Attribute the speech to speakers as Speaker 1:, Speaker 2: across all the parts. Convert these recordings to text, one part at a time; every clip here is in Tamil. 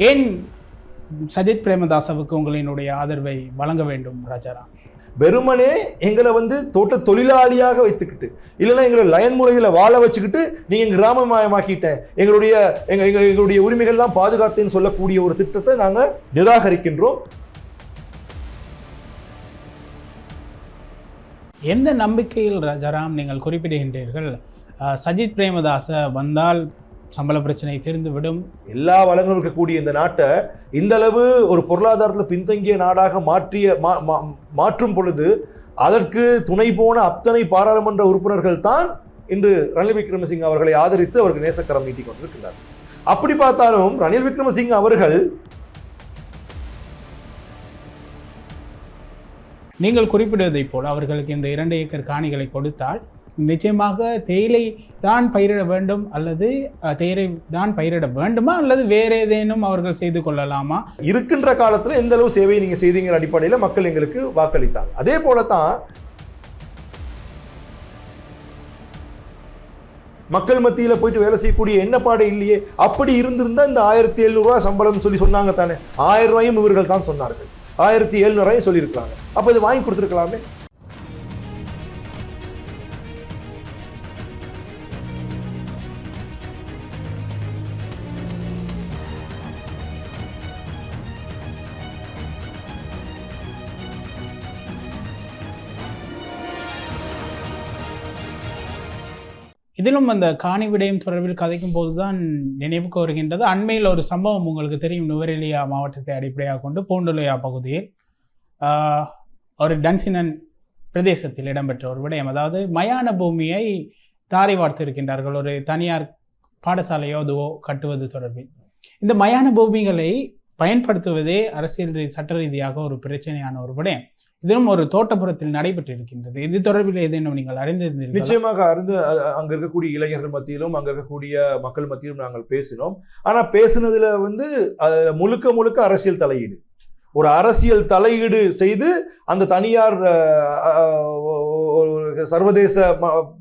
Speaker 1: ஏன் சஜித் பிரேமதாசவுக்கு உங்களினுடைய ஆதரவை வழங்க வேண்டும் ராஜாராம்
Speaker 2: வெறுமனே எங்களை வந்து தோட்ட தொழிலாளியாக வைத்துக்கிட்டு இல்லைன்னா எங்களை லயன் முறையில் வாழ வச்சுக்கிட்டு நீங்கள் கிராமமயமாக்கிட்டேன் எங்களுடைய எங்க எங்க- எங்களுடைய உரிமைகள்லாம் பாதுகாத்தேன்னு சொல்லக்கூடிய ஒரு திட்டத்தை நாங்கள் நிராகரிக்கின்றோம்.
Speaker 1: எந்த நம்பிக்கையில் ராஜாராம் நீங்கள் குறிப்பிடுகின்றீர்கள் சஜித் பிரேமதாச வந்தால் சம்பள பிரச்சனை தீர்ந்துவிடும்.
Speaker 2: எல்லா வளங்களும் இருக்கக்கூடிய இந்த நாட்டை இந்த அளவு ஒரு பொருளாதாரத்தில் பின்தங்கிய நாடாக மாற்றிய மாற்றும் பொழுது அதற்கு துணை போன அத்தனை பாராளுமன்ற உறுப்பினர்கள் தான் இன்று ரணில் விக்ரமசிங்க அவர்களை ஆதரித்து அவருக்கு நேசக்கரம் நீட்டிக் கொண்டிருக்கிறார் அப்படி பார்த்தாலும் ரணில் விக்ரமசிங்க அவர்கள்
Speaker 1: நீங்கள் குறிப்பிடுவதைப் போல் அவர்களுக்கு இந்த இரண்டு ஏக்கர் காணிகளை கொடுத்தால் நிச்சயமாக தேயிலை தான் பயிரிட வேண்டும் அல்லது தேயிலை தான் பயிரிட வேண்டுமா அல்லது வேற ஏதேனும் அவர்கள் செய்து கொள்ளலாமா?
Speaker 2: இருக்கின்ற காலத்தில் எந்த அளவு சேவையை நீங்கள் செய்தீங்கிற அடிப்படையில் மக்கள் எங்களுக்கு வாக்களித்தாங்க. அதே போலத்தான் மக்கள் மத்தியில் போயிட்டு வேலை செய்யக்கூடிய எண்ணப்பாடு இல்லையே அப்படி இருந்திருந்தால் இந்த ஆயிரத்தி எழுநூறுவா சம்பளம் சொல்லி சொன்னாங்க தானே. ஆயிரம் ரூபாயும் இவர்கள் தான் சொன்னார்கள். ஆயிரத்தி எழுநூறுவாயும் சொல்லியிருக்காங்க அப்போ இது வாங்கி கொடுத்துருக்கலாமே?
Speaker 1: இதிலும் அந்த காணி விடயம் தொடர்பில் கதைக்கும் போதுதான் நினைவுக்கு வருகின்றது அண்மையில் ஒரு சம்பவம் உங்களுக்கு தெரியும். நுவரெலியா மாவட்டத்தை அடிப்படையாக கொண்டு பூண்டுலையா பகுதியில் ஒரு டன்சினன் பிரதேசத்தில் இடம்பெற்ற ஒரு விடயம். அதாவது மயான பூமியை தாரை வார்த்திருக்கின்றார்கள் ஒரு தனியார் பாடசாலையோ அதுவோ கட்டுவது தொடர்பில். இந்த மயான பூமிகளை பயன்படுத்துவதே அரசியல் ரீ- சட்ட ரீதியாக ஒரு பிரச்சனையான ஒரு விடயம். இதுவும் ஒரு தோட்டப்புறத்தில் நடைபெற்றிருக்கின்றது. இது தொடர்பில் ஏதேனும் நீங்கள் அறிந்திருந்தீர்கள்?
Speaker 2: நிச்சயமாக அறிந்து அங்க இருக்கக்கூடிய இளைஞர்கள் மத்தியிலும் அங்க இருக்கக்கூடிய மக்கள் மத்தியிலும் நாங்கள் பேசினோம். ஆனா பேசினதுல வந்து முழுக்க முழுக்க அரசியல் தலையீடு. ஒரு அரசியல் தலையீடு செய்து அந்த தனியார் சர்வதேச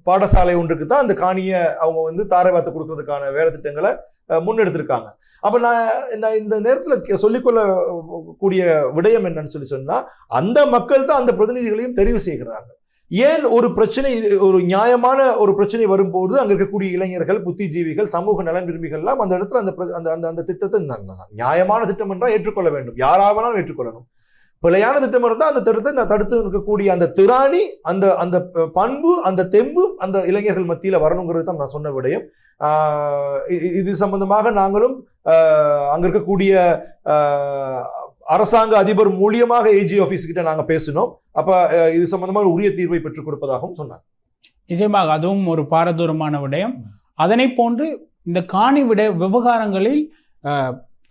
Speaker 2: பாடசாலை ஒன்றுக்கு தான் அந்த காணியை அவங்க வந்து தாரை கொடுக்கறதுக்கான வேலை திட்டங்களை அஹ், முன்னெடுத்திருக்காங்க. அப்போ நான் நான் இந்த நேரத்தில் சொல்லிக்கொள்ள கூடிய விடயம் என்னன்னு சொல்லி சொன்னால் அந்த மக்கள் தான் அந்த பிரதிநிதிகளையும் தெரிவு செய்கிறார்கள். ஏன் ஒரு பிரச்சனை ஒரு நியாயமான ஒரு பிரச்சனை வரும்போது அங்கே இருக்கக்கூடிய இளைஞர்கள் புத்திஜீவிகள் சமூக நலன் விரும்பிகள்லாம் அந்த இடத்துல அந்த பிர- அந்த அந்த அந்த திட்டத்தை நியாயமான திட்டம் என்றால் ஏற்றுக்கொள்ள வேண்டும். யாராவனாலும் ஏற்றுக்கொள்ளணும். பிழையான திட்டம் இருந்தால் அந்த திட்டத்தை நான் தடுத்து இருக்கக்கூடிய அந்த திராணி அந்த அந்த ப- பண்பு அந்த தெம்பு அந்த இளைஞர்கள் மத்தியில் வரணுங்கிறது தான் நான் சொன்ன விடயம். இது சம்பந்தமாக நாங்களும் அங்க இருக்கக்கூடிய அரசாங்க அதிபர் மூலியமாக ஏஜி ஆபீஸ் கிட்ட நாங்க பேசினோம். அப்ப இது சம்பந்தமாக உரிய தீர்வை பெற்றுக் கொடுப்பதாகவும் சொன்னாங்க.
Speaker 1: நிஜமாக அதுவும் ஒரு பாரதூரமான விடயம். அதனை போன்று இந்த காணி விட விவகாரங்களில்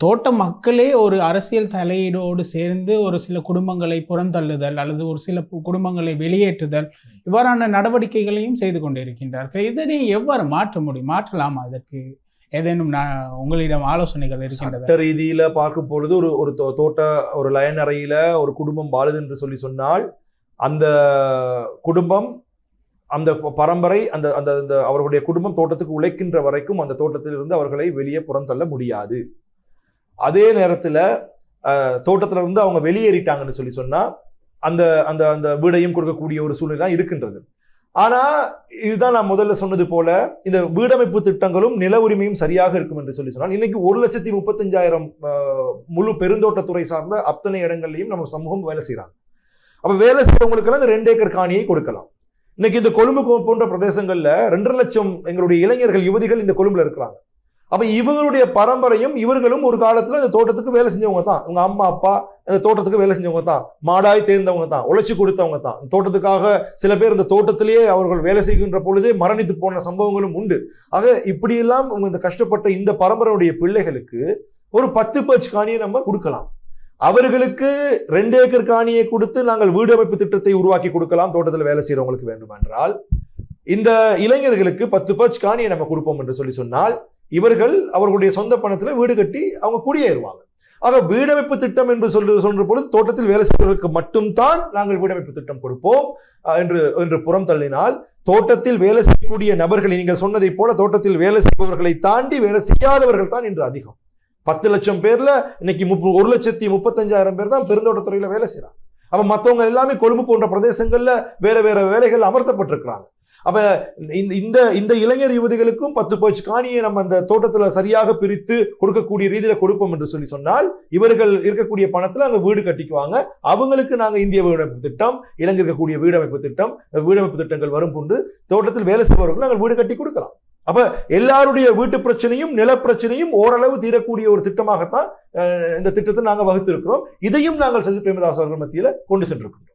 Speaker 1: தோட்ட மக்களே ஒரு அரசியல் தலையீடோடு சேர்ந்து ஒரு சில குடும்பங்களை புறந்தள்ளுதல் அல்லது ஒரு சில குடும்பங்களை வெளியேற்றுதல் இவ்வாறான நடவடிக்கைகளையும் செய்து கொண்டிருக்கின்றார்கள். இதனை எவ்வாறு மாற்ற முடியும்? மாற்றலாமா இதற்கு? ஏதேனும் நான் உங்களிடம் ஆலோசனைகள் இருக்கின்றதா?
Speaker 2: சட்ட ரீதியில பார்க்கும் பொழுது ஒரு ஒரு தோ- தோட்ட ஒரு லயன் அறையில ஒரு குடும்பம் வாழுது என்று சொல்லி சொன்னால் அந்த குடும்பம் அந்த பரம்பரை அந்த அந்த அந்த அவர்களுடைய குடும்பம் தோட்டத்துக்கு உழைக்கின்ற வரைக்கும் அந்த தோட்டத்திலிருந்து அவர்களை வெளியே புறந்தள்ள முடியாது. அதே நேரத்துல அஹ், தோட்டத்துல இருந்து அவங்க வெளியேறிட்டாங்கன்னு சொல்லி சொன்னா அந்த அந்த அந்த வீடையும் கொடுக்கக்கூடிய ஒரு சூழ்நிலை தான் இருக்கின்றது. ஆனால் இதுதான் நான் முதல்ல சொன்னது போல இந்த வீடமைப்பு திட்டங்களும் நில உரிமையும் சரியாக இருக்கும் என்று சொல்லி சொன்னால் இன்னைக்கு ஒரு லட்சத்தி முப்பத்தஞ்சாயிரம் முழு பெருந்தோட்டத்துறை சார்ந்த அத்தனை இடங்கள்லையும் நம்ம சமூகம் வேலை செய்கிறாங்க அப்போ வேலை செய்கிறவங்களுக்கெல்லாம் இந்த ரெண்டு ஏக்கர் காணியை கொடுக்கலாம். இன்னைக்கு இந்த கொழும்பு போன்ற பிரதேசங்களில் ரெண்டரை லட்சம் எங்களுடைய இளைஞர்கள் யுவதிகள் இந்த கொழும்புல இருக்கிறாங்க. அப்போ இவங்களுடைய பரம்பரையும் இவர்களும் ஒரு காலத்தில் இந்த தோட்டத்துக்கு வேலை செஞ்சவங்க தான். இவங்க அம்மா அப்பா இந்த தோட்டத்துக்கு வேலை செஞ்சவங்க தான். மாடாய் தேர்ந்தவங்க தான். உழைச்சி கொடுத்தவங்க தான். தோட்டத்துக்காக சில பேர் இந்த தோட்டத்திலேயே அவர்கள் வேலை செய்கின்ற பொழுதே மரணித்து போன சம்பவங்களும் உண்டு. ஆக இப்படியெல்லாம் இந்த கஷ்டப்பட்ட இந்த பரம்பரையுடைய பிள்ளைகளுக்கு ஒரு பத்து பர்ச் காணியை நம்ம கொடுக்கலாம். அவர்களுக்கு ரெண்டு ஏக்கர் காணியை கொடுத்து நாங்கள் வீடு அமைப்பு திட்டத்தை உருவாக்கி கொடுக்கலாம் தோட்டத்தில் வேலை செய்யறவங்களுக்கு வேண்டுமென்றால். இந்த இளைஞர்களுக்கு பத்து பர்ச் காணியை நம்ம கொடுப்போம் என்று சொல்லி சொன்னால் இவர்கள் அவர்களுடைய சொந்த பணத்துல வீடு கட்டி அவங்க குடியேறுவாங்க. ஆக வீடமைப்பு திட்டம் என்று சொல்ற சொல்ற பொழுது தோட்டத்தில் வேலை செய்வதற்கு மட்டும்தான் நாங்கள் வீடமைப்பு திட்டம் கொடுப்போம். என்று என்று புறம் தள்ளினால் தோட்டத்தில் வேலை செய்யக்கூடிய நபர்களை நீங்கள் சொன்னதை போல தோட்டத்தில் வேலை செய்பவர்களை தாண்டி வேலை செய்யாதவர்கள் தான் இன்று அதிகம். பத்து லட்சம் பேர்ல இன்னைக்கு முப்ப ஒரு லட்சத்தி முப்பத்தஞ்சாயிரம் பேர் தான் பெருந்தோட்டத்துறையில வேலை செய்யறாங்க அப்ப மற்றவங்க எல்லாமே கொழும்பு போன்ற பிரதேசங்கள்ல வேற வேற வேலைகள் அமர்த்தப்பட்டிருக்கிறாங்க. அப்போ இந்த இந்த இந்த இளைஞர் யுவதிகளுக்கும் பத்து போச்சு காணியை நம்ம அந்த தோட்டத்தில் சரியாக பிரித்து கொடுக்கக்கூடிய ரீதியில் கொடுப்போம் என்று சொல்லி சொன்னால் இவர்கள் இருக்கக்கூடிய பணத்தில் அங்கே வீடு கட்டிக்குவாங்க. அவங்களுக்கு நாங்கள் இந்திய வீடமைப்பு திட்டம் இலங்கை இருக்கக்கூடிய வீடமைப்பு திட்டம் வீடமைப்பு திட்டங்கள் வரும் கொண்டு தோட்டத்தில் வேலை செய்பவர்கள் நாங்கள் வீடு கட்டி கொடுக்கலாம். அப்ப எல்லாருடைய வீட்டு பிரச்சனையும் நில பிரச்சனையும் ஓரளவு தீரக்கூடிய ஒரு திட்டமாகத்தான் இந்த திட்டத்தை நாங்கள் வகுத்திருக்கிறோம். இதையும் நாங்கள் சஜித் பிரேமதாஸ் அவர்கள் மத்தியில் கொண்டு சென்றிருக்கிறோம்.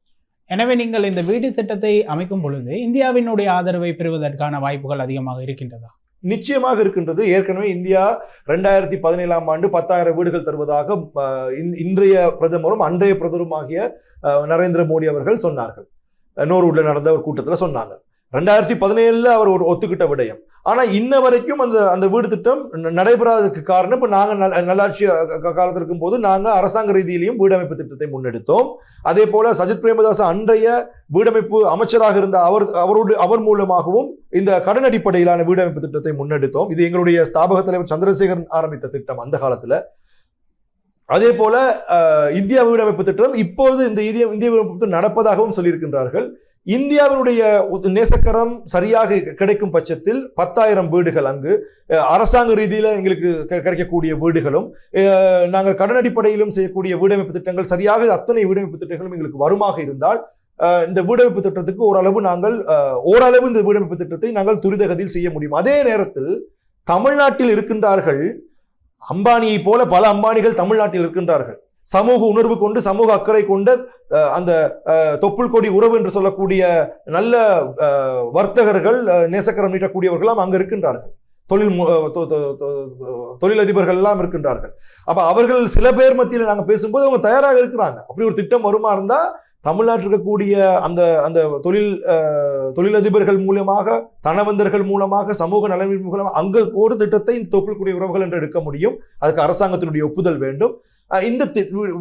Speaker 1: எனவே நீங்கள் இந்த வீடு திட்டத்தை அமைக்கும் பொழுது இந்தியாவினுடைய ஆதரவை பெறுவதற்கான வாய்ப்புகள் அதிகமாக இருக்கின்றதா?
Speaker 2: நிச்சயமாக இருக்கின்றது. ஏற்கனவே இந்தியா ரெண்டாயிரத்தி பதினேழாம் ஆண்டு பத்தாயிரம் வீடுகள் தருவதாக இன்றைய பிரதமரும் அன்றைய பிரதமருமாகிய நரேந்திர மோடி அவர்கள் சொன்னார்கள். நோர்வுட்ல நடந்த ஒரு கூட்டத்தில் சொன்னாங்க. ரெண்டாயிரத்தி பதினேழுல அவர் ஒரு ஒத்துக்கிட்ட விடயம். ஆனால் இன்ன வரைக்கும் அந்த அந்த வீடு திட்டம் நடைபெறாததுக்கு காரணம் இப்போ நாங்கள் நல்- நல்லாட்சி க- க- காலத்துல இருக்கும்போது அரசாங்க ரீதியிலையும் வீடமைப்பு திட்டத்தை முன்னெடுத்தோம். அதே போல சஜித் பிரேமதாஸ் அன்றைய வீடமைப்பு அமைச்சராக இருந்த அவர் அவரோடு அவர் மூலமாகவும் இந்த கடன் அடிப்படையிலான வீடமைப்பு திட்டத்தை முன்னெடுத்தோம். இது எங்களுடைய ஸ்தாபக தலைவர் சந்திரசேகரன் ஆரம்பித்த திட்டம் அந்த காலத்தில். அதே போல இந்தியா வீடமைப்பு திட்டம் இப்போது இந்த இந்திய இந்திய வீடமைப்பு திட்டம் நடப்பதாகவும் சொல்லியிருக்கின்றார்கள். இந்தியாவினுடைய உ- நேசக்கரம் சரியாக கிடைக்கும் பட்சத்தில் பத்தாயிரம் வீடுகள் அங்கு. அஹ், அரசாங்க ரீதியில எங்களுக்கு கிடைக்கக்கூடிய வீடுகளும் நாங்கள் கடன் அடிப்படையிலும் செய்யக்கூடிய வீடமைப்பு திட்டங்கள் சரியாக அத்தனை வீடமைப்பு திட்டங்களும் எங்களுக்கு வருமாக இருந்தால் இந்த வீடமைப்பு திட்டத்துக்கு ஓரளவு நாங்கள் அஹ், ஓரளவு இந்த வீடமைப்பு திட்டத்தை நாங்கள் துரிதகதியில் செய்ய முடியும். அதே நேரத்தில் தமிழ்நாட்டில் இருக்கின்றார்கள் அம்பானியை போல பல அம்பானிகள் தமிழ்நாட்டில் இருக்கின்றார்கள். சமூக உணர்வு கொண்டு சமூக அக்கறை கொண்ட அந்த தொப்புள் கொடி உறவு என்று சொல்லக்கூடிய நல்ல வர்த்தகர்கள் நேசக்கரம் நீட்டக்கூடியவர்களாம் அங்கே இருக்கின்றார்கள். தொழில் தொழிலதிபர்கள் எல்லாம் இருக்கின்றார்கள். அப்ப அவர்கள் சில பேர் மத்தியில் நாங்க பேசும்போது அவங்க தயாராக இருக்கிறாங்க. அப்படி ஒரு திட்டம் வருமா இருந்தா தமிழ்நாட்டில் இருக்கக்கூடிய அந்த அந்த தொழில் அஹ், தொழிலதிபர்கள் மூலமாக தனவந்தர்கள் மூலமாக சமூக நலன் மூலமாக அங்கு ஒரு திட்டத்தை இந்த தொப்புள்குடி உறவுகள் என்று எடுக்க முடியும். அதுக்கு அரசாங்கத்தினுடைய ஒப்புதல் வேண்டும். இந்த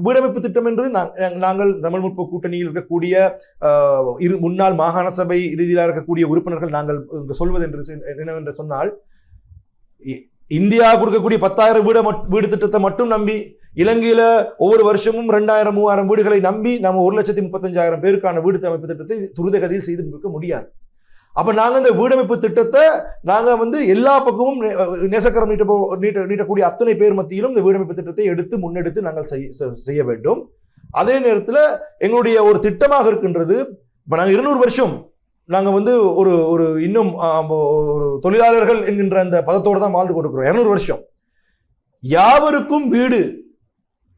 Speaker 2: வீடமைப்பு திட்டம் என்று நாங்கள் தமிழ் முற்போக்கு கூட்டணியில் இருக்கக்கூடிய இரு முன்னாள் மாகாண சபை ரீதியில இருக்கக்கூடிய உறுப்பினர்கள் நாங்கள் சொல்வது என்று என்னவென்று சொன்னால் இ- இந்தியா கொடுக்கக்கூடிய பத்தாயிரம் வீட வீடு திட்டத்தை மட்டும் நம்பி இலங்கையில ஒவ்வொரு வருஷமும் ரெண்டாயிரம் மூவாயிரம் வீடுகளை நம்பி நம்ம ஒரு லட்சத்தி முப்பத்தஞ்சாயிரம் பேருக்கான வீடு அமைப்பு திட்டத்தை துரிதகதியில் செய்து முடிக்க முடியாது. அப்போ நாங்கள் இந்த வீடமைப்பு திட்டத்தை நாங்கள் வந்து எல்லா பக்கமும் நே- நேசக்கரம் நீட்ட போ- நீட்ட நீட்டக்கூடிய அத்தனை பேர் மத்தியிலும் இந்த வீடமைப்பு திட்டத்தை எடுத்து முன்னெடுத்து நாங்கள் செய்ய- செய்ய வேண்டும். அதே நேரத்தில் எங்களுடைய ஒரு திட்டமாக இருக்கின்றது இப்போ நாங்கள் இருநூறு வருஷம் நாங்கள் வந்து ஒரு ஒரு இன்னும் ஒரு தொழிலாளர்கள் என்கின்ற அந்த பதத்தோடு தான் வாழ்ந்து கொண்டிருக்கிறோம். இரநூறு வருஷம். யாவருக்கும் வீடு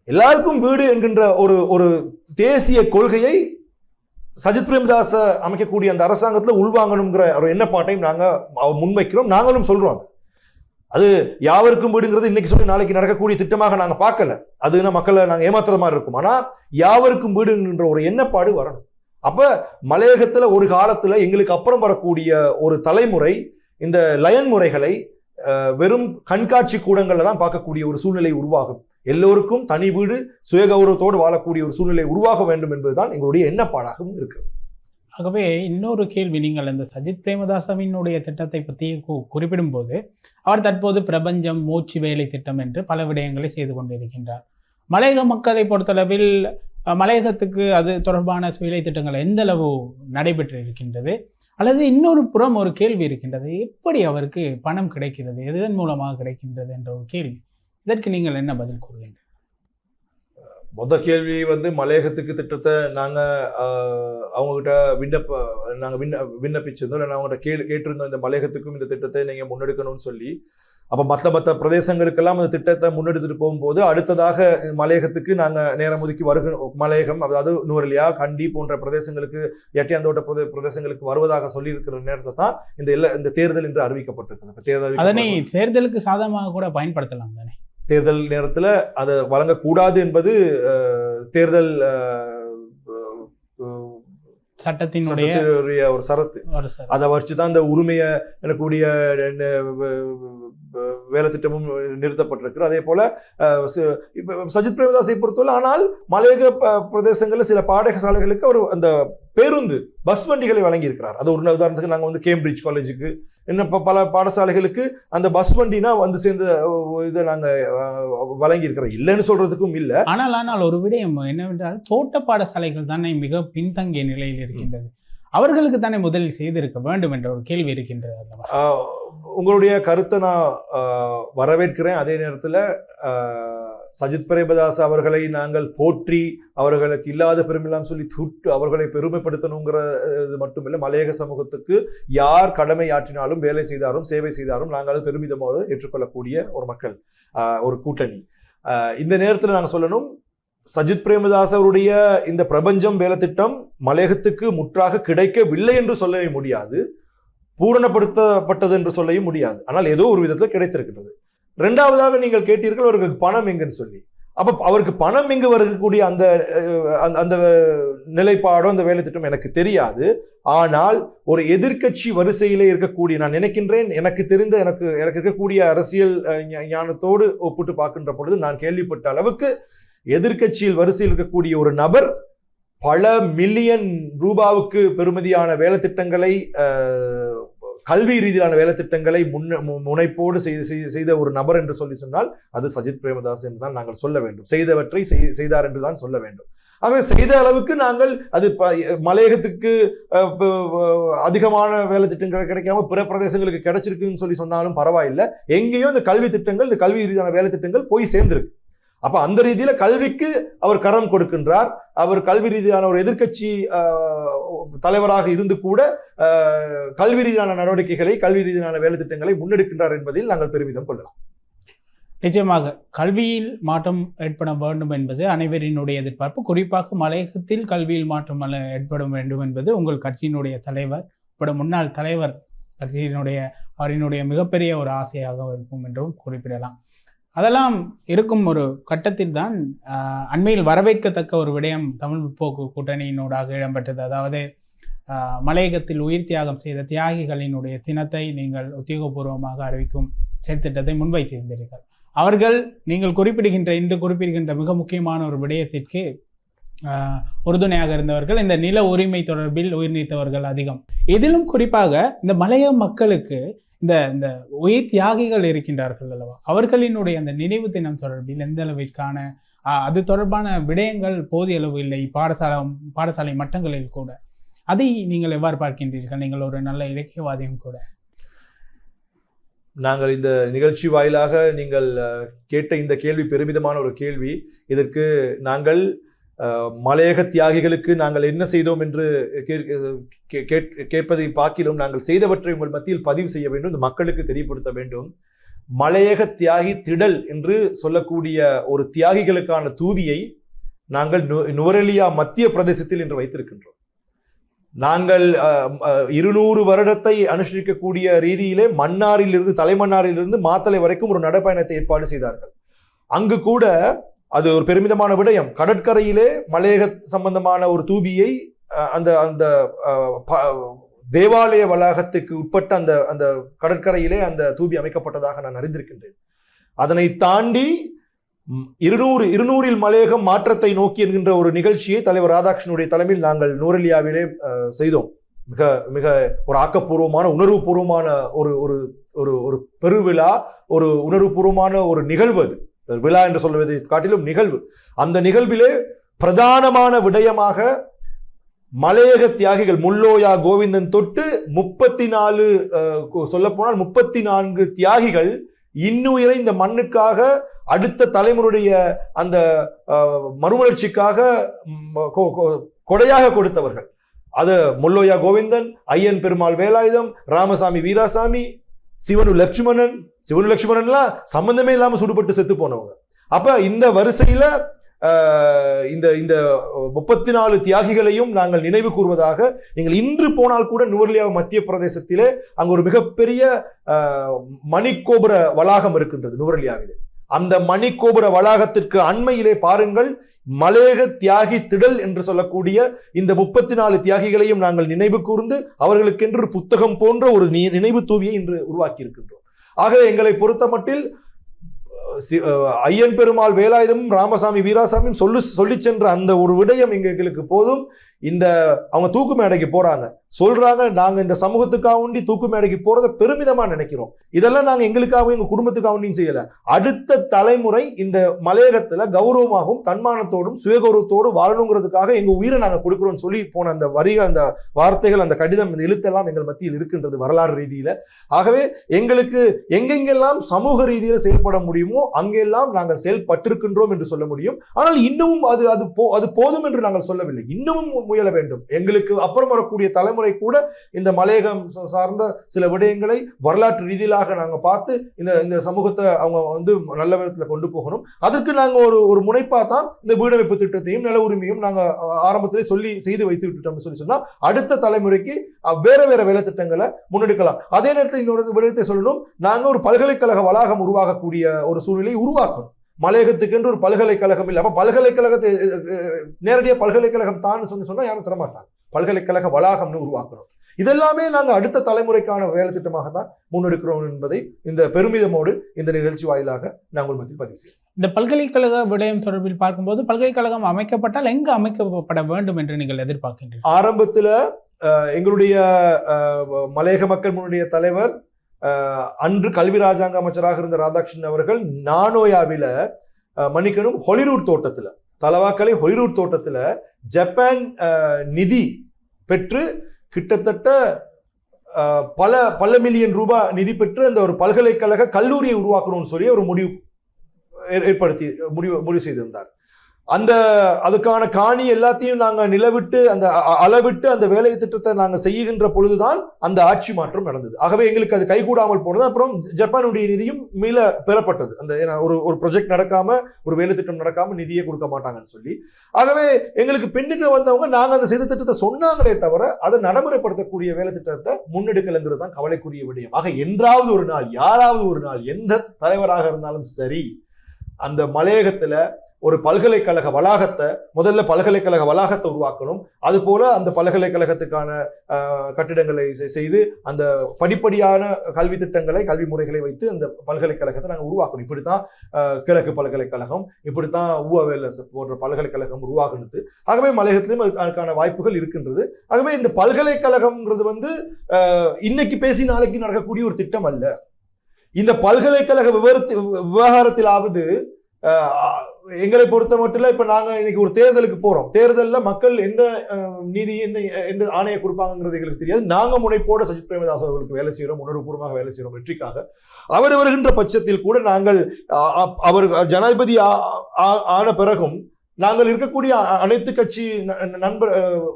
Speaker 2: எல்லாருக்கும் வீடு என்கின்ற ஒரு ஒரு தேசிய கொள்கையை சஜித் பிரேமதாஸை அமைக்கக்கூடிய அந்த அரசாங்கத்தில் உள்வாங்கணுங்கிற ஒரு எண்ணப்பாட்டையும் நாங்கள் முன்வைக்கிறோம். நாங்களும் சொல்றோம் அது. அது யாவருக்கும் வீடுங்கிறது இன்னைக்கு சொல்லி நாளைக்கு நடக்கக்கூடிய திட்டமாக நாங்கள் பார்க்கல. அதுனா மக்களை நாங்கள் ஏமாத்துற மாதிரி இருக்கும். ஆனால் யாவருக்கும் வீடுங்கிற ஒரு எண்ணப்பாடு வரணும். அப்ப மலையகத்தில் ஒரு காலத்தில் எங்களுக்கு அப்புறம் வரக்கூடிய ஒரு தலைமுறை இந்த லயன் முறைகளை வெறும் கண்காட்சி கூடங்களில் தான் பார்க்கக்கூடிய ஒரு சூழ்நிலை உருவாகும். எல்லோருக்கும் தனி வீடு சுயகௌரவத்தோடு வாழக்கூடிய ஒரு சூழ்நிலை உருவாக வேண்டும் என்பதுதான் எங்களுடைய எண்ணப்பாடாகவும் இருக்கிறது.
Speaker 1: ஆகவே இன்னொரு கேள்வி நீங்கள் இந்த சஜித் பிரேமதாசவினுடைய திட்டத்தை பற்றி கு- குறிப்பிடும்போது அவர் தற்போது பிரபஞ்சம் மூச்சு வேலை திட்டம் என்று பல விடயங்களை செய்து கொண்டிருக்கின்றார். மலையக மக்களை பொறுத்தளவில் மலையகத்துக்கு அது தொடர்பான வேலை திட்டங்கள் எந்த அளவு நடைபெற்று இருக்கின்றது? அல்லது இன்னொரு புறம் ஒரு கேள்வி இருக்கின்றது எப்படி அவருக்கு பணம் கிடைக்கிறது எதன் மூலமாக கிடைக்கின்றது என்ற ஒரு கேள்வி. இதற்கு நீங்கள் என்ன பதில் கூறுவீங்க?
Speaker 2: மொத கேள்வி வந்து மலையகத்துக்கு திட்டத்தை நாங்க ஆஹ், அவங்ககிட்ட விண்ணப்ப நாங்க விண்ண விண்ணப்பிச்சிருந்தோம். இல்லை அவங்ககிட்ட கேள் கேட்டிருந்தோம் இந்த மலையகத்துக்கும் இந்த திட்டத்தை நீங்க முன்னெடுக்கணும்னு சொல்லி. அப்ப மற்ற மற்ற பிரதேசங்களுக்கெல்லாம் அந்த திட்டத்தை முன்னெடுத்துட்டு போகும்போது அடுத்ததாக மலையகத்துக்கு நாங்க நேரம் ஒதுக்கி வருக மலையகம் அதாவது நூரலியா கண்டி போன்ற பிரதேசங்களுக்கு எட்டியாந்தோட்ட பிரதே பிரதேசங்களுக்கு வருவதாக சொல்லியிருக்கிற நேரத்தை தான் இந்த எல்லா இந்த தேர்தல் என்று அறிவிக்கப்பட்டிருக்கிறது. தேர்தல்
Speaker 1: அதனை தேர்தலுக்கு சாதகமாக கூட பயன்படுத்தலாம் தானே?
Speaker 2: தேர்தல் நேரத்துல அதை வழங்கக்கூடாது என்பது தேர்தல்
Speaker 1: சட்டத்தினுடைய
Speaker 2: ஒரு சரத்து. அதை வச்சுதான் அந்த உரிமையை எனக்கூடிய வேலை திட்டமும் நிறுத்தப்பட்டிருக்கு அதே போல சஜித் பிரேமதாஸை பொறுத்தவரை ஆனால் மலையக பிரதேசங்கள்ல சில பாடசாலைகளுக்கு அவர் அந்த பேருந்து பஸ் வண்டிகளை வழங்கி இருக்கிறார் அது ஒரு உதாரணத்துக்கு நாங்க வந்து கேம்பிரிட்ஜ் காலேஜுக்கு இன்னும் ப- பல பாடசாலைகளுக்கு அந்த பஸ் வண்டினா வந்து சேர்ந்த இதை நாங்கள் அஹ், வழங்கி இல்லைன்னு சொல்றதுக்கும் இல்ல.
Speaker 1: ஆனால் ஆனால் ஒரு விடயம் என்னவென்றால் தோட்ட பாடசாலைகள் தானே மிக பின்தங்கிய நிலையில் இருக்கின்றது. அவர்களுக்கு தானே முதலில் செய்திருக்க வேண்டும் என்ற ஒரு கேள்வி இருக்கின்றது
Speaker 2: உங்களுடைய கருத்தை நான் வரவேற்கிறேன். அதே நேரத்தில் சஜித் பிரேமதாஸ் அவர்களை நாங்கள் போற்றி அவர்களுக்கு இல்லாத பெருமைலாம் சொல்லி துட்டு அவர்களை பெருமைப்படுத்தணுங்கிற இது மட்டுமில்லை. மலையக சமூகத்துக்கு யார் கடமை ஆற்றினாலும் வேலை செய்தாலும் சேவை செய்தாலும் நாங்கள் பெருமிதமாக ஏற்றுக்கொள்ளக்கூடிய ஒரு மக்கள் ஒரு கூட்டணி. இந்த நேரத்தில் நாங்கள் சொல்லணும் சஜித் பிரேமதாஸ் அவருடைய இந்த பிரபஞ்சம் வேலைத்திட்டம் மலையகத்துக்கு முற்றாக கிடைக்கவில்லை என்று சொல்லவே முடியாது. பூரணப்படுத்தப்பட்டது என்று சொல்லவும் முடியாது. ஆனால் ஏதோ ஒரு விதத்தில் கிடைத்திருக்கிறது ரெண்டாவதாக நீங்கள் கேட்டீர்கள் அவருக்கு பணம் எங்குன்னு சொல்லி. அப்ப அவருக்கு பணம் எங்கு வரக்கூடிய அந்த அந்த- அந்த நிலைப்பாடோ அந்த வேலை திட்டம் எனக்கு தெரியாது. ஆனால் ஒரு எதிர்க்கட்சி வரிசையிலே இருக்கக்கூடிய நான் நினைக்கின்றேன் எனக்கு தெரிந்த எனக்கு எனக்கு இருக்கக்கூடிய அரசியல் ஞானத்தோடு ஒப்பிட்டு பார்க்கின்ற பொழுது நான் கேள்விப்பட்ட அளவுக்கு எதிர்க்கட்சியில் வரிசையில் இருக்கக்கூடிய ஒரு நபர் பல மில்லியன் ரூபாவுக்கு பெறுமதியான வேலைத்திட்டங்களை கல்வி ரீதியிலான வேலைத்திட்டங்களை முன்ன மு- முனைப்போடு செய்து செய்து- செய்த ஒரு நபர் என்று சொல்லி சொன்னால் அது சஜித் பிரேமதாஸ் என்று தான் நாங்கள் சொல்ல வேண்டும். செய்தவற்றை செய்தார் என்று தான் சொல்ல வேண்டும். ஆக செய்த அளவுக்கு நாங்கள் அது ப- மலையகத்துக்கு அதிகமான வேலை திட்டங்கள் கிடைக்காம பிற பிரதேசங்களுக்கு கிடைச்சிருக்குன்னு சொல்லி சொன்னாலும் பரவாயில்லை. எங்கேயும் இந்த கல்வி திட்டங்கள் இந்த கல்வி ரீதியான வேலை திட்டங்கள் போய் சேர்ந்திருக்கு. அப்ப அந்த ரீதியில கல்விக்கு அவர் கரம் கொடுக்கின்றார். அவர் கல்வி ரீதியான ஒரு எதிர்க்கட்சி தலைவராக இருந்து கூட கல்வி ரீதியான நடவடிக்கைகளை கல்வி ரீதியான வேலை திட்டங்களை முன்னெடுக்கின்றார் என்பதில் நாங்கள் பெருமிதம் கொள்ளலாம்.
Speaker 1: நிச்சயமாக கல்வியில் மாற்றம் ஏற்பட வேண்டும் என்பது அனைவரினுடைய எதிர்பார்ப்பு. குறிப்பாக மலையகத்தில் கல்வியில் மாற்றம் ஏற்பட வேண்டும் என்பது உங்கள் கட்சியினுடைய தலைவர் இப்பட முன்னாள் தலைவர் கட்சியினுடைய அவரினுடைய மிகப்பெரிய ஒரு ஆசையாக இருக்கும் என்றும் குறிப்பிடலாம். அதெல்லாம் இருக்கும் ஒரு கட்டத்தில் தான் அண்மையில் வரவேற்கத்தக்க ஒரு விடயம் தமிழ் முற்போக்கு கூட்டணியினூடாக இடம்பெற்றது. அதாவது மலையகத்தில் உயிர் தியாகம் செய்த தியாகிகளினுடைய தினத்தை நீங்கள் உத்தியோகபூர்வமாக அறிவிக்கும் செயற்திட்டத்தை முன்வைத்திருந்தீர்கள். அவர்கள் நீங்கள் குறிப்பிடுகின்ற இன்று குறிப்பிடுகின்ற மிக முக்கியமான ஒரு விடயத்திற்கு உறுதுணையாக இருந்தவர்கள் இந்த நில உரிமை தொடர்பில் உயிர் நீத்தவர்கள் அதிகம். இதிலும் குறிப்பாக இந்த மலைய மக்களுக்கு இந்த இந்த உயிர் தியாகிகள் இருக்கின்றார்கள் அல்லவா? அவர்களினுடைய அந்த நினைவு தினம் தொடர்பில் எந்த அளவிற்கான அது தொடர்பான விடயங்கள் போதிய அளவு இல்லை பாடசாலை பாடசாலை மட்டங்களில் கூட. அதை நீங்கள் எவ்வாறு பார்க்கின்றீர்கள்? நீங்கள் ஒரு நல்ல இலக்கியவாதியும் கூட.
Speaker 2: நாங்கள் இந்த நிகழ்ச்சி வாயிலாக நீங்கள் கேட்ட இந்த கேள்வி பெருமிதமான ஒரு கேள்வி. இதற்கு நாங்கள் மலையக தியாகிகளுக்கு நாங்கள் என்ன செய்தோம் என்று கேட்- கேட்பதை பார்க்கிலும் நாங்கள் செய்தவற்றை உங்கள் மத்தியில் பதிவு செய்ய வேண்டும். இந்த மக்களுக்கு தெரியப்படுத்த வேண்டும். மலையக தியாகி திடல் என்று சொல்லக்கூடிய ஒரு தியாகிகளுக்கான தூவியை நாங்கள் நு- நுவரெலியா மத்திய பிரதேசத்தில் இன்று வைத்திருக்கின்றோம். நாங்கள் இருநூறு வருடத்தை அனுஷ்டிக்கக்கூடிய ரீதியிலே மன்னாரிலிருந்து தலைமன்னாரிலிருந்து மாத்தலை வரைக்கும் ஒரு நடைப்பயணத்தை ஏற்பாடு செய்தார்கள். அங்கு கூட அது ஒரு பெருமிதமான விடயம். கடற்கரையிலே மலையக சம்பந்தமான ஒரு தூபியை அந்த அந்த ப- தேவாலய வளாகத்துக்கு உட்பட்ட அந்த அந்த கடற்கரையிலே அந்த தூபி அமைக்கப்பட்டதாக நான் அறிந்திருக்கின்றேன். அதனை தாண்டி இருநூறு இருநூறில் மலையகம் மாற்றத்தை நோக்கி என்கின்ற ஒரு நிகழ்ச்சியை தலைவர் ராதாகிருஷ்ணனுடைய தலைமையில் நாங்கள் நூரலியாவிலே செய்தோம். மிக மிக ஒரு ஆக்கப்பூர்வமான உணர்வுபூர்வமான ஒரு ஒரு ஒரு ஒரு பெருவிழா ஒரு உணர்வுபூர்வமான ஒரு நிகழ்வு அது. விழா என்று சொல்வதை காட்டிலும் நிகழ்வு. அந்த நிகழ்விலே பிரதானமான விடயமாக மலையக தியாகிகள் முல்லோயா கோவிந்தன் தொட்டு முப்பத்தி நாலு சொல்ல போனால் முப்பத்தி நான்கு தியாகிகள் இன்னுயிரை இந்த மண்ணுக்காக அடுத்த தலைமுறையுடைய அந்த மறுமலர்ச்சிக்காக கொடையாக கொடுத்தவர்கள். அது முல்லோயா கோவிந்தன் ஐயன் பெருமாள் வேலாயுதம் ராமசாமி வீராசாமி சிவனு லட்சுமணன் சிவன் லட்சுமணன்லாம் சம்மந்தமே இல்லாமல் சுடுபட்டு செத்து போனவங்க. அப்போ இந்த வரிசையில் இந்த இந்த முப்பத்தி நாலு தியாகிகளையும் நாங்கள் நினைவு கூறுவதாக நீங்கள் இன்று போனால் கூட நுவர்லியா மத்திய பிரதேசத்திலே அங்கே ஒரு மிகப்பெரிய மணிக்கோபுர வளாகம் இருக்கின்றது நுவர்லியாவிலே. அந்த மணிக்கோபுர வளாகத்திற்கு அண்மையிலே பாருங்கள் மலேக தியாகி திடல் என்று சொல்லக்கூடிய இந்த முப்பத்தி நாலு தியாகிகளையும் நாங்கள் நினைவு கூர்ந்து அவர்களுக்கென்று புத்தகம் போன்ற ஒரு நி- நினைவு தூவியை இன்று உருவாக்கி இருக்கின்றோம் ஆகவே எங்களை பொறுத்த மட்டில் சி- ஐயன் பெருமாள் வேலாயுதமும் ராமசாமி வீராசாமியும் சொல்லு சொல்லி சென்ற அந்த ஒரு விடயம் எங்களுக்கு போதும். இந்த அவங்க தூக்கு மேடைக்கு போறாங்க. சொல்றாங்க நாங்க இந்த சமூகத்துக்காக வேண்டி தூக்கு மேடைக்கு போறத பெருமிதமா நினைக்கிறோம். இதெல்லாம் நாங்க எங்களுக்காகவும் எங்க குடும்பத்துக்காக வேண்டியும் செய்யல. அடுத்த தலைமுறை இந்த மலையகத்துல கௌரவமாகவும் தன்மானத்தோடும் சுயகௌரவத்தோடு வாழணுங்கிறதுக்காக எங்க உயிரை நாங்க கொடுக்குறோம்னு சொல்லி போன அந்த வரிகள் அந்த வார்த்தைகள் அந்த கடிதம் இந்த எழுத்தெல்லாம் எங்கள் மத்தியில் இருக்கின்றது வரலாறு ரீதியில. ஆகவே எங்களுக்கு எங்கெங்கெல்லாம் சமூக ரீதியில செயல்பட முடியுமோ அங்கெல்லாம் நாங்கள் செயல்பட்டிருக்கின்றோம் என்று சொல்ல முடியும். ஆனால் இன்னமும் அது அது போ அது போதும் என்று நாங்கள் சொல்லவில்லை. இன்னமும் முயல வேண்டும். எங்களுக்கு அப்புறம் வரக்கூடிய தலைமுறை கூட இந்த மலையகம் சார்ந்த சில விடயங்களை வரலாற்று ரீதியிலாக நாங்கள் பார்த்து இந்த இந்த சமூகத்தை அவங்க வந்து நல்ல விதத்தில் கொண்டு போகணும். அதற்கு நாங்கள் ஒரு ஒரு முனைப்பாக தான் இந்த வீடமைப்பு திட்டத்தையும் நில உரிமையும் நாங்கள் ஆரம்பத்திலே சொல்லி செய்து வைத்து விட்டுட்டோம்னு சொல்லி சொன்னா அடுத்த தலைமுறைக்கு வேற வேற வேலை திட்டங்களை முன்னெடுக்கலாம். அதே நேரத்தில் இன்னொரு விடயத்தை சொல்லணும். நாங்கள் ஒரு பல்கலைக்கழக வளாகம் உருவாகக்கூடிய ஒரு சூழ்நிலையை உருவாக்கணும். மலையகத்துக்கென்று ஒரு பல்கலைக்கழகம் இல்லை அப்போ பல்கலைக்கழகத்தை நேரடியாக பல்கலைக்கழகம் தான் சொல்லி சொன்னா யாரும் தரமாட்டாங்க. பல்கலைக்கழக வளாகம்னு உருவாக்கணும். இதெல்லாமே நாங்க அடுத்த தலைமுறைக்கான வேலை திட்டமாக தான் முன்னெடுக்கிறோம் என்பதை இந்த பெருமிதமோடு இந்த நிகழ்ச்சி வாயிலாக நாங்கள் மத்தியில் பதிவு செய்கிறோம்.
Speaker 1: இந்த பல்கலைக்கழக விடயம் தொடர்பில் பார்க்கும்போது பல்கலைக்கழகம் அமைக்கப்பட்டால் எங்கு அமைக்கப்பட வேண்டும் என்று நீங்கள் எதிர்பார்க்கின்றீர்கள்?
Speaker 2: ஆரம்பத்துல எங்களுடைய மலையக மக்கள் முன்னுடைய தலைவர் அன்று கல்வி ராஜாங்க அமைச்சராக இருந்த ராதாகிருஷ்ணன் அவர்கள் நானோயாவில மன்னிக்கணும் ஹொலிரூட் தோட்டத்துல தலவாக்கலை ஹொலிரூட் தோட்டத்துல ஜப்பான் நிதி பெற்று கிட்டத்தட்ட பல பல மில்லியன் ரூபாய் நிதி பெற்று அந்த ஒரு பல்கலைக்கழக கல்லூரியை உருவாக்கணும்னு சொல்லி ஒரு முடிவு ஏற்- ஏற்படுத்தி முடிவு முடிவு செய்திருந்தார். அந்த அதுக்கான காணி எல்லாத்தையும் நாங்கள் நிலவிட்டு அந்த அ- அளவிட்டு அந்த வேலை திட்டத்தை நாங்கள் செய்கின்ற பொழுதுதான் அந்த ஆட்சி மாற்றம் நடந்தது. ஆகவே எங்களுக்கு அது கைகூடாமல் போனது. அப்புறம் ஜப்பானுடைய நிதியும் மீள பெறப்பட்டது. அந்த ஏன்னா ஒரு ஒரு ப்ரொஜெக்ட் நடக்காம ஒரு வேலை திட்டம் நடக்காம நிதியே கொடுக்க மாட்டாங்கன்னு சொல்லி. ஆகவே எங்களுக்கு பெண்ணுக்கு வந்தவங்க நாங்கள் அந்த செய்த திட்டத்தை சொன்னாங்களே தவிர அதை நடைமுறைப்படுத்தக்கூடிய வேலை திட்டத்தை முன்னெடுக்கலைங்கிறது தான் கவலைக்குரிய விடயம். ஆக என்றாவது ஒரு நாள் யாராவது ஒரு நாள் எந்த தலைவராக இருந்தாலும் சரி அந்த மலையகத்துல ஒரு பல்கலைக்கழக வளாகத்தை முதல்ல பல்கலைக்கழக வளாகத்தை உருவாக்கணும். அது போல அந்த பல்கலைக்கழகத்துக்கான கட்டிடங்களை செய்து அந்த படிப்படியான கல்வி திட்டங்களை கல்வி முறைகளை வைத்து அந்த பல்கலைக்கழகத்தை நாங்கள் உருவாக்கணும். இப்படித்தான் கிழக்கு பல்கலைக்கழகம் இப்படித்தான் ஊவவேலஸ் போன்ற பல்கலைக்கழகம் உருவாகிறது ஆகவே மலையகத்திலும் அதுக்கான வாய்ப்புகள் இருக்கின்றது. ஆகவே இந்த பல்கலைக்கழகம்ங்கிறது வந்து இன்னைக்கு பேசி நாளைக்கு நடக்கக்கூடிய ஒரு திட்டம் அல்ல. இந்த பல்கலைக்கழக விவரத்து விவகாரத்திலாவது எங்களை பொறுத்த மட்டும் இல்ல இப்ப நாங்க இன்னைக்கு ஒரு தேர்தலுக்கு போறோம். தேர்தலில் மக்கள் எந்த நீதி எந்த எந்த ஆணையை கொடுப்பாங்கிறது எங்களுக்கு தெரியாது. நாங்க முனைப்போட சஜித் பிரேமதாஸ் அவர்களுக்கு வேலை செய்யறோம் உணர்வுபூர்வமாக வேலை செய்யறோம் வெற்றிக்காக. அவர் வருகின்ற பட்சத்தில் கூட நாங்கள் அவர் ஜனாதிபதி ஆ- ஆ- ஆன பிறகும் நாங்கள் இருக்கக்கூடிய அனைத்து கட்சி ந- நண்பர்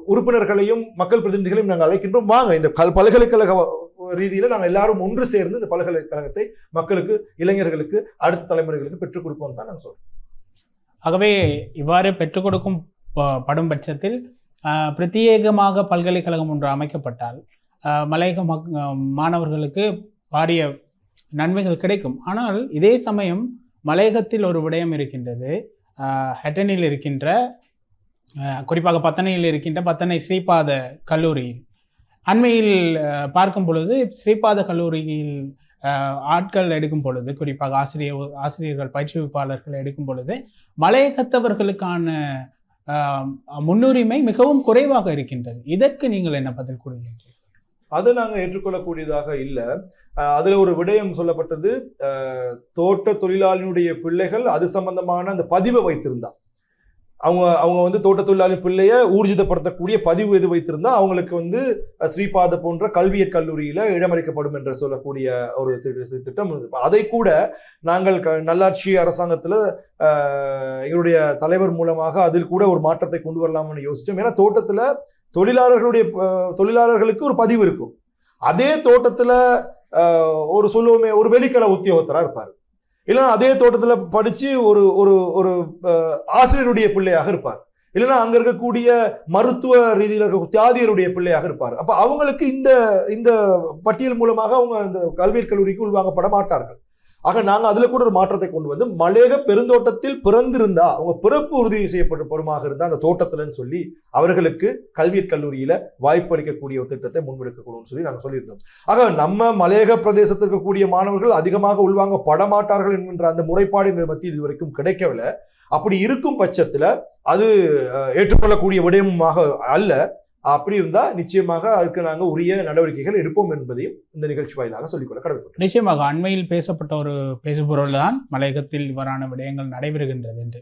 Speaker 2: உறுப்பினர்களையும் மக்கள் பிரதிநிதிகளையும் நாங்கள் அழைக்கின்றோம். வாங்க இந்த கல் பல்கலைக்கழக ரீதியில் ரீதியில நாங்கள் எல்லாரும் ஒன்று சேர்ந்து இந்த பல்கலைக்கழகத்தை மக்களுக்கு இளைஞர்களுக்கு அடுத்த தலைமுறைகளுக்கு பெற்றுக் கொடுப்போம் தான் நான் சொல்றேன்
Speaker 1: ஆகவே இவ்வாறு பெற்றுக் கொடுக்கும் படும் பட்சத்தில் பிரத்யேகமாக பல்கலைக்கழகம் ஒன்று அமைக்கப்பட்டால் மலையக மக் மாணவர்களுக்கு பாரிய நன்மைகள் கிடைக்கும். ஆனால் இதே சமயம் மலையகத்தில் ஒரு விடயம் இருக்கின்றது. ஹெட்டனில் இருக்கின்ற குறிப்பாக பத்தனையில் இருக்கின்ற பத்தனை ஸ்ரீபாத கல்லூரியில். அண்மையில் பார்க்கும் பொழுது ஸ்ரீபாத கல்லூரியில் ஆட்கள் எடுக்கும் பொழுது குறிப்பாக ஆசிரியர் ஆசிரியர்கள் பயிற்றுவிப்பாளர்கள் எடுக்கும் பொழுது மலையகத்தவர்களுக்கான ஆஹ், முன்னுரிமை மிகவும் குறைவாக இருக்கின்றது. இதற்கு நீங்கள் என்ன பதில் கூறுகிறீர்கள்
Speaker 2: அது நாங்கள் ஏற்றுக்கொள்ளக்கூடியதாக இல்லை. அதில் ஒரு விடயம் சொல்லப்பட்டது தோட்ட தொழிலாளியினுடைய பிள்ளைகள் அது சம்பந்தமான அந்த பதிவை வைத்திருந்தா அவங்க அவங்க வந்து தோட்ட தொழிலாளி பிள்ளைய ஊர்ஜிதப்படுத்தக்கூடிய பதிவு எது வைத்திருந்தா அவங்களுக்கு வந்து ஸ்ரீபாத போன்ற கல்வியற் கல்லூரியில இடமளிக்கப்படும் என்று சொல்லக்கூடிய ஒரு திட்டம் அதை கூட நாங்கள் க- நல்லாட்சி அரசாங்கத்துல எங்களுடைய தலைவர் மூலமாக அதில் கூட ஒரு மாற்றத்தை கொண்டு வரலாம்னு யோசிச்சோம். ஏன்னா தோட்டத்துல தொழிலாளர்களுடைய தொழிலாளர்களுக்கு ஒரு பதிவு இருக்கும். அதே தோட்டத்துல ஒரு சொல்லுவோமே ஒரு வெளிக்கல உத்தியோகத்தராக இருப்பார். இல்லைன்னா அதே தோட்டத்துல படிச்சு ஒரு ஒரு ஒரு அஹ், ஆசிரியருடைய பிள்ளையாக இருப்பார். இல்லைன்னா அங்க இருக்கக்கூடிய மருத்துவ ரீதியில் இருக்க தியாதியருடைய பிள்ளையாக இருப்பார். அப்ப அவங்களுக்கு இந்த இந்த பட்டியல் மூலமாக அவங்க அந்த கல்வியற் கல்லூரிக்கு உள்வாங்கப்பட மாட்டார்கள். ஆக நாங்கள் அதில் கூட ஒரு மாற்றத்தை கொண்டு வந்து மலேக பெருந்தோட்டத்தில் பிறந்திருந்தா அவங்க பிறப்பு உறுதி செய்யப்பட்ட பொருமாக இருந்தால் அந்த தோட்டத்துலன்னு சொல்லி அவர்களுக்கு கல்வியற் கல்லூரியில் வாய்ப்பு அளிக்கக்கூடிய ஒரு திட்டத்தை முன்வெடுக்கக்கூடும் சொல்லி நாங்கள் சொல்லியிருந்தோம். ஆக நம்ம மலையக பிரதேசத்தில் இருக்கக்கூடிய மாணவர்கள் அதிகமாக உள்வாங்க படமாட்டார்கள் என்கின்ற அந்த முறைப்பாடு மத்தியில் இதுவரைக்கும் கிடைக்கவில்லை. அப்படி இருக்கும் பட்சத்தில் அது ஏற்றுக்கொள்ளக்கூடிய விடயமாக அல்ல. அப்படி இருந்தால் நிச்சயமாக அதுக்கு நாங்கள் உரிய நடவடிக்கைகள் எடுப்போம் என்பதையும் இந்த நிகழ்ச்சி வாயிலாக சொல்லிக்கொள்ள கடமைப்பட்டோம்.
Speaker 1: நிச்சயமாக அண்மையில் பேசப்பட்ட ஒரு பேசுபொருள் தான் மலையகத்தில் இவ்வாறான விடயங்கள் நடைபெறுகின்றது என்று.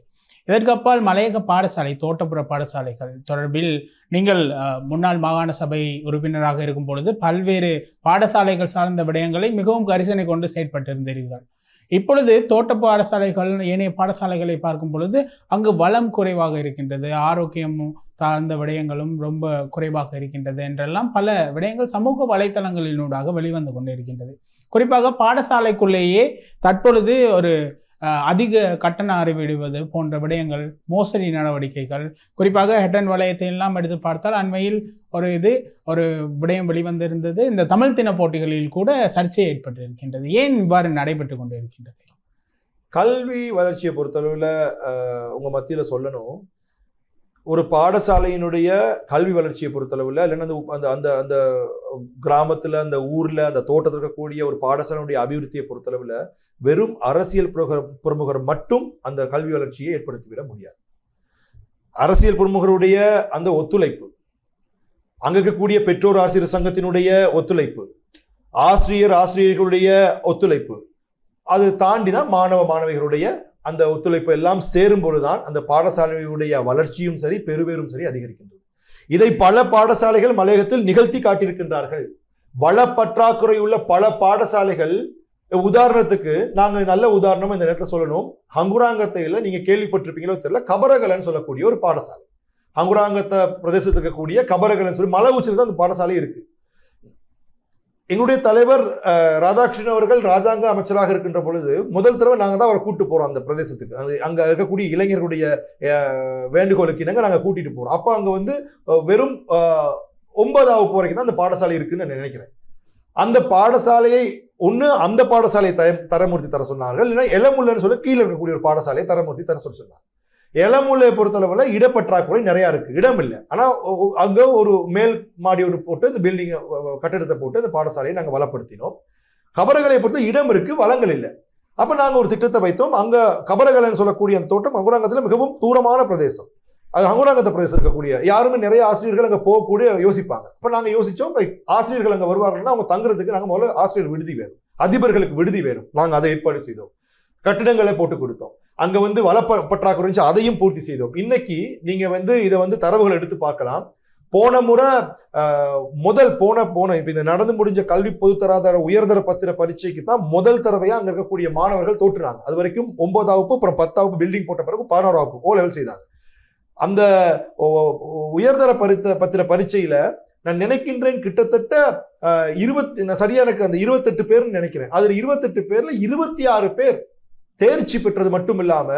Speaker 1: இதற்கு அப்பால் மலையக பாடசாலை தோட்டப்புற பாடசாலைகள் தொடர்பில் நீங்கள் முன்னாள் மாகாண சபை உறுப்பினராக இருக்கும் பொழுது பல்வேறு பாடசாலைகள் சார்ந்த விடயங்களை மிகவும் கரிசனை கொண்டு செயற்பட்டிருந்தீர்கள். இப்பொழுது தோட்ட பாடசாலைகள் ஏனைய பாடசாலைகளை பார்க்கும் பொழுது அங்கு வளம் குறைவாக இருக்கின்றது ஆரோக்கியமும் சார்ந்த விடயங்களும் ரொம்ப குறைவாக இருக்கின்றது என்றெல்லாம் பல விடயங்கள் சமூக வலைத்தளங்களினூடாக வெளிவந்து கொண்டிருக்கின்றது. குறிப்பாக பாடசாலைக்குள்ளேயே தற்பொழுது ஒரு அதிக கட்டண அறிவிடுவது போன்ற விடயங்கள் மோசடி நடவடிக்கைகள் குறிப்பாக ஹெட்டன் வளையத்தை எல்லாம் எடுத்து பார்த்தால் அண்மையில் ஒரு இது ஒரு விடயம் வெளிவந்திருந்தது. இந்த தமிழ் தின போட்டிகளில் கூட சர்ச்சை ஏற்பட்டிருக்கின்றது. ஏன் இவ்வாறு நடைபெற்று கொண்டிருக்கின்றது?
Speaker 2: கல்வி வளர்ச்சியை பொறுத்தளவில் உங்கள் மத்தியில் சொல்லணும். ஒரு பாடசாலையினுடைய கல்வி வளர்ச்சியை பொறுத்தளவில் இல்லைன்னா அந்த அந்த அந்த அந்த அந்த ஊரில் அந்த தோட்டத்தில் இருக்கக்கூடிய ஒரு பாடசாலையினுடைய அபிவிருத்தியை பொறுத்தளவில் வெறும் அரசியல் பிரமுகர் பிரமுகர் மட்டும் அந்த கல்வி வளர்ச்சியை ஏற்படுத்திவிட முடியாது. அரசியல் பிரமுகருடைய அந்த ஒத்துழைப்பு அங்கே இருக்கக்கூடிய பெற்றோர் ஆசிரியர் சங்கத்தினுடைய ஒத்துழைப்பு ஆசிரியர் ஆசிரியர்களுடைய ஒத்துழைப்பு அது தாண்டி தான் மாணவ மாணவிகளுடைய அந்த ஒத்துழைப்பு எல்லாம் சேரும்பொழுது தான் அந்த பாடசாலையுடைய வளர்ச்சியும் சரி பெருவேரும் சரி அதிகரிக்கின்றது. இதை பல பாடசாலைகள் மலையகத்தில் நிகழ்த்தி காட்டியிருக்கின்றார்கள். வள பற்றாக்குறை உள்ள பல பாடசாலைகள் உதாரணத்துக்கு நாங்கள் நல்ல உதாரணம் இந்த நேரத்தில் சொல்லணும். ஹங்குராங்கத்தையில் நீங்கள் கேள்விப்பட்டிருப்பீங்களோ தெரியல கபரகலன்னு சொல்லக்கூடிய ஒரு பாடசாலை. ஹங்குராங்கத்தை பிரதேசத்துக்கு கூடிய கபரகலன்னு சொல்லி மலை உச்சியில் தான் அந்த பாடசாலை இருக்குது எங்களுடைய தலைவர் ராதாகிருஷ்ணன் அவர்கள் ராஜாங்க அமைச்சராக இருக்கின்ற பொழுது முதல் தடவை நாங்கள் தான் அவரை கூப்பிட்டு போகிறோம் அந்த பிரதேசத்துக்கு. அது அங்கே இருக்கக்கூடிய இளைஞர்களுடைய வேண்டுகோளுக்கு இணங்க நாங்கள் கூட்டிட்டு போகிறோம் அப்போ அங்கே வந்து வெறும் ஒன்பதாவது வரைக்கும் தான் அந்த பாடசாலை இருக்குன்னு நான் நினைக்கிறேன். அந்த பாடசாலையை ஒன்று அந்த பாடசாலையை தர- தரமூர்த்தி தர சொன்னார்கள். இல்லைன்னா எலமுல்லன்னு சொல்லி கீழே இருக்கக்கூடிய ஒரு பாடசாலையை தரமூர்த்தி தர சொல்லி சொன்னார். எலமுல்லை பொறுத்தளவில் இடப்பற்றாக்குறை நிறையா இருக்குது இடம் இல்லை ஆனால் அங்கே ஒரு மேல் மாடி ஒன்று போட்டு இந்த பில்டிங்கை கட்டிடத்தை போட்டு அந்த பாடசாலையை நாங்கள் வளப்படுத்தினோம். கபரகளை பொறுத்த இடம் இருக்குது வளங்கள் இல்லை. அப்போ நாங்கள் ஒரு திட்டத்தை வைத்தோம். அங்கே கபரகலைன்னு சொல்லக்கூடிய அந்த தோட்டம் அங்குராங்கத்தில் மிகவும் தூரமான பிரதேசம். அது அங்குராங்கத்தை பிரதேசம் இருக்கக்கூடிய யாருமே நிறைய ஆசிரியர்கள் அங்கே போகக்கூடிய யோசிப்பாங்க. அப்போ நாங்கள் யோசித்தோம் ஆசிரியர்கள் அங்கே வருவார்கள்னா அவங்க தங்குறதுக்கு நாங்கள் முதல்ல ஆசிரியர் விடுதி வேணும். அதிபர்களுக்கு விடுதி வேணும். நாங்கள் அதை ஏற்பாடு செய்தோம். கட்டிடங்களை போட்டு கொடுத்தோம். அங்கே வந்து வள ப- பற்றாக்குறை இருந்துச்சு, அதையும் பூர்த்தி செய்தோம். இன்னைக்கு நீங்கள் வந்து இதை வந்து தரவுகள் எடுத்து பார்க்கலாம். போன முறை முதல் போன போன இப்போ இந்த நடந்து முடிஞ்ச கல்வி பொதுத்தராதார உயர்தர பத்திர பரீட்சைக்கு தான் முதல் தடவையாக அங்கே இருக்கக்கூடிய மாணவர்கள் தோற்றுனாங்க அது வரைக்கும் ஒன்பதாம் வகுப்பு அப்புறம் பத்தாம் வகுப்பு பில்டிங் போட்ட பிறகு பதினோரா வகுப்பு ஓ லெவல் செய்தாங்க. அந்த உயர்தர பரித்த பத்திர பரீட்சையில நான் நினைக்கின்றேன் கிட்டத்தட்ட இருபத்தி நான் சரியா எனக்கு அந்த இருபத்தெட்டு பேர்னு நினைக்கிறேன். அதில் இருபத்தெட்டு பேர்ல இருபத்தி ஆறு பேர் தேர்ச்சி பெற்றது மட்டும் இல்லாம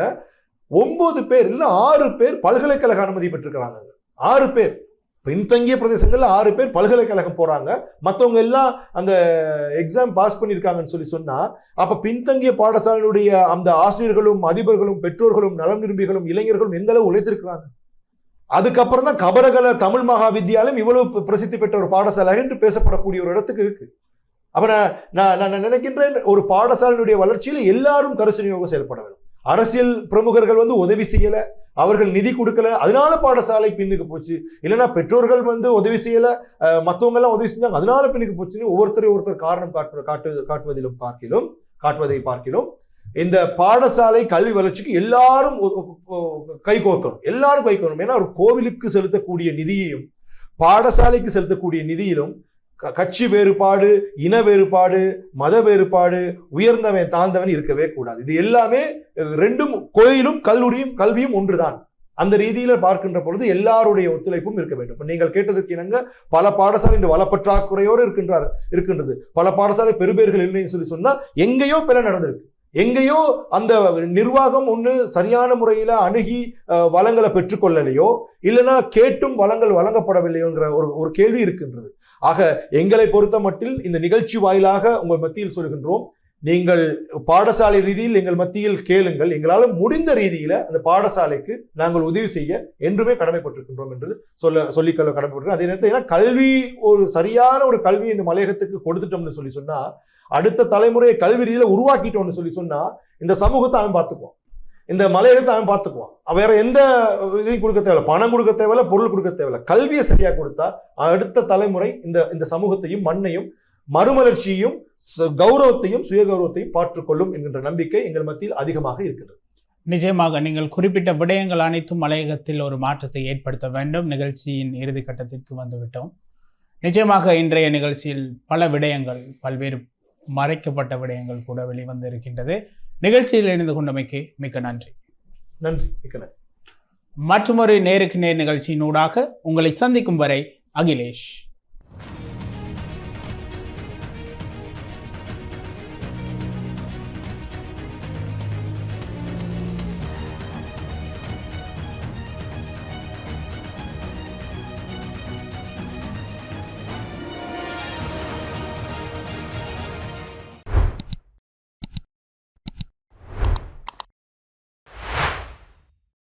Speaker 2: ஒன்பது பேர் இல்ல ஆறு பேர் பல்கலைக்கழக அனுமதி பெற்றிருக்கிறாங்க. ஆறு பேர். பின்தங்கிய பிரதேசங்கள்ல ஆறு பேர் பல்கலைக்கழகம் போறாங்க. மற்றவங்க எல்லாம் அந்த எக்ஸாம் பாஸ் பண்ணியிருக்காங்கன்னு சொல்லி சொன்னா அப்ப பின்தங்கிய பாடசாலையினுடைய அந்த ஆசிரியர்களும் அதிபர்களும் பெற்றோர்களும் நலம் விரும்பிகளும் இளைஞர்களும் எந்த அளவு உழைத்திருக்கிறாங்க? அதுக்கப்புறம் தான் கபரகல தமிழ் மகா வித்தியாலயம் இவ்வளவு பிரசித்தி பெற்ற ஒரு பாடசாலை என்று பேசப்படக்கூடிய ஒரு இடத்துக்கு இருக்கு. அப்புறம் நான் நான் நான் நினைக்கின்றேன் ஒரு பாடசாலையினுடைய வளர்ச்சியில் எல்லாரும் கருசுநியோகம் செயல்பட வேண்டும். அரசியல் பிரமுகர்கள் வந்து உதவி செய்யலை அவர்கள் நிதி கொடுக்கல அதனால பாடசாலை பின்னுக்கு போச்சு. இல்லைன்னா பெற்றோர்கள் வந்து உதவி செய்யலை மற்றவங்கெல்லாம் எல்லாம் உதவி செஞ்சாங்க அதனால பின்னுக்கு போச்சுன்னு ஒவ்வொருத்தரையும் ஒருத்தர் காரணம் காட்டு காட்டு காட்டுவதிலும் பார்க்கிலும் காட்டுவதை பார்க்கிலும் இந்த பாடசாலை கல்வி வளர்ச்சிக்கு எல்லாரும் கைகோர்க்கணும் எல்லாரும் கைகோர்க்கணும் ஏன்னா ஒரு கோவிலுக்கு செலுத்தக்கூடிய நிதியையும் பாடசாலைக்கு செலுத்தக்கூடிய நிதியிலும் கட்சி வேறுபாடு இன வேறுபாடு மத வேறுபாடு உயர்ந்தவன் தாழ்ந்தவன் இருக்கவே கூடாது. இது எல்லாமே ரெண்டும் கோயிலும் கல்லூரியும் கல்வியும் ஒன்றுதான். அந்த ரீதியில பார்க்கின்ற பொழுது எல்லாருடைய ஒத்துழைப்பும் இருக்க வேண்டும். நீங்கள் கேட்டதற்கு இணங்க பல பாடசாலை இன்று வளப்பற்றாக்குறையோடு இருக்கின்றார் இருக்கின்றது. பல பாடசாலை பெறுபேறுகள் இல்லைன்னு சொல்லி சொன்னா எங்கேயோ பிற நடந்திருக்கு. எங்கேயோ அந்த நிர்வாகம் ஒண்ணு சரியான முறையில அணுகி வளங்களை பெற்றுக்கொள்ளலையோ இல்லைன்னா கேட்டும் வளங்கள் வழங்கப்படவில்லையோங்கிற ஒரு ஒரு கேள்வி இருக்கின்றது. ஆக எங்களை பொறுத்த மட்டில் இந்த நிகழ்ச்சி வாயிலாக உங்கள் மத்தியில் சொல்கின்றோம். நீங்கள் பாடசாலை ரீதியில் எங்கள் மத்தியில் கேளுங்கள். எங்களால் முடிந்த ரீதியில அந்த பாடசாலைக்கு நாங்கள் உதவி செய்ய என்றுமே கடமைப்பட்டிருக்கின்றோம் என்று சொல்ல சொல்லிக்கொள்ள கடமைப்பட்டிருக்கோம் அதே நேரத்தில் ஏன்னா கல்வி ஒரு சரியான ஒரு கல்வி இந்த மலையகத்துக்கு கொடுத்துட்டோம்னு சொல்லி சொன்னா அடுத்த தலைமுறையை கல்வி ரீதியில உருவாக்கிட்டோம்னு சொல்லி சொன்னா இந்த சமூகத்தை அவன் பார்த்துக்குவான். இந்த மலையகத்தை அவன் பார்த்துக்குவான். அவன் வேற எந்த இதையும் கொடுக்க தேவையில்ல. பணம் கொடுக்க தேவையில்ல பொருள் கொடுக்க தேவையில்ல. கல்வியை சரியா கொடுத்தா அடுத்த தலைமுறை இந்த இந்த சமூகத்தையும் மண்ணையும் மறுமலர்ச்சியையும் கௌரவத்தையும் சுய கௌரவத்தையும் பாற்றுக்கொள்ளும் என்கின்ற நம்பிக்கை எங்கள் மத்தியில் அதிகமாக இருக்கின்றது
Speaker 1: நிச்சயமாக நீங்கள் குறிப்பிட்ட விடயங்கள் அனைத்தும் மலையகத்தில் ஒரு மாற்றத்தை ஏற்படுத்த வேண்டும். நிகழ்ச்சியின் இறுதி கட்டத்திற்கு வந்துவிட்டோம். நிச்சயமாக இன்றைய நிகழ்ச்சியில் பல விடயங்கள் பல்வேறு மறைக்கப்பட்ட விடயங்கள் கூட வெளிவந்து இருக்கின்றது நிகழ்ச்சியில் இணைந்து கொண்டமைக்கு மிக்க நன்றி.
Speaker 2: நன்றி மிக்க நன்றி.
Speaker 1: மற்றொரு நேருக்கு நேர் நிகழ்ச்சியினூடாக உங்களை சந்திக்கும் வரை அகிலேஷ்.